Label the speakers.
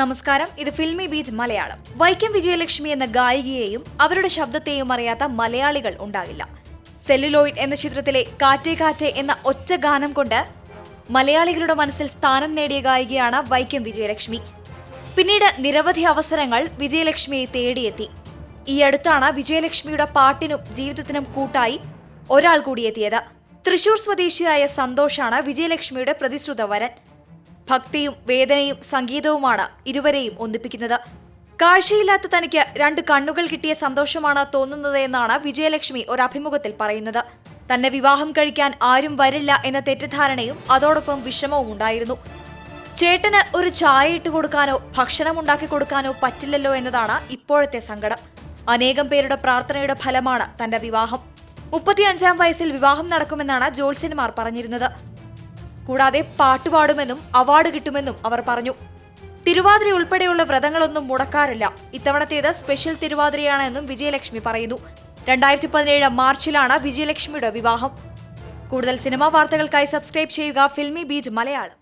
Speaker 1: നമസ്കാരം. ഇത് Filmibeat Malayalam. Vaikom Vijayalakshmi എന്ന ഗായികയെയും അവരുടെ ശബ്ദത്തെയും അറിയാത്ത മലയാളികൾ ഉണ്ടാകില്ല. സെല്ലുലോയിഡ് എന്ന ചിത്രത്തിലെ കാറ്റേ കാറ്റേ എന്ന ഒറ്റ ഗാനം കൊണ്ട് മലയാളികളുടെ മനസ്സിൽ സ്ഥാനം നേടിയ ഗായികയാണ് വൈക്കം വിജയലക്ഷ്മി. പിന്നീട് നിരവധി അവസരങ്ങൾ വിജയലക്ഷ്മിയെ തേടിയെത്തി. ഈ അടുത്താണ് വിജയലക്ഷ്മിയുടെ പാട്ടിനും ജീവിതത്തിനും കൂട്ടായി ഒരാൾ കൂടിയെത്തിയത് തൃശൂർ സ്വദേശിയായ സന്തോഷാണ് വിജയലക്ഷ്മിയുടെ പ്രതിശ്രുത വരൻ ഭക്തിയും വേദനയും സംഗീതവുമാണ് ഇരുവരെയും ഒന്നിപ്പിക്കുന്നത്. കാഴ്ചയില്ലാത്ത തനിക്ക് രണ്ട് കണ്ണുകൾ കിട്ടിയ സന്തോഷമാണ് തോന്നുന്നത് എന്നാണ് വിജയലക്ഷ്മി ഒരു അഭിമുഖത്തിൽ പറയുന്നത്. തന്നെ വിവാഹം കഴിക്കാൻ ആരും വരില്ല എന്ന തെറ്റിദ്ധാരണയും അതോടൊപ്പം വിഷമവും ഉണ്ടായിരുന്നു. ചേട്ടന് ഒരു ചായ ഇട്ട് കൊടുക്കാനോ ഭക്ഷണം ഉണ്ടാക്കി കൊടുക്കാനോ പറ്റില്ലല്ലോ എന്നതാണ് ഇപ്പോഴത്തെ സങ്കടം. അനേകം പേരുടെ പ്രാർത്ഥനയുടെ ഫലമാണ് തന്റെ വിവാഹം. മുപ്പത്തിയഞ്ചാം വയസ്സിൽ വിവാഹം നടക്കുമെന്നാണ് ജോത്സ്യന്മാർ പറഞ്ഞിരുന്നത്. കൂടാതെ പാട്ടുപാടുമെന്നും അവാർഡ് കിട്ടുമെന്നും അവർ പറഞ്ഞു. തിരുവാതിര ഉൾപ്പെടെയുള്ള വ്രതങ്ങളൊന്നും മുടക്കാറില്ല. ഇത്തവണത്തേത് സ്പെഷ്യൽ തിരുവാതിരയാണെന്നും വിജയലക്ഷ്മി പറയുന്നു. രണ്ടായിരത്തി പതിനേഴ് മാർച്ചിലാണ് വിജയലക്ഷ്മിയുടെ വിവാഹം. കൂടുതൽ സിനിമാ വാർത്തകൾക്കായി സബ്സ്ക്രൈബ് ചെയ്യുക ഫിൽമി ബീറ്റ് മലയാളം.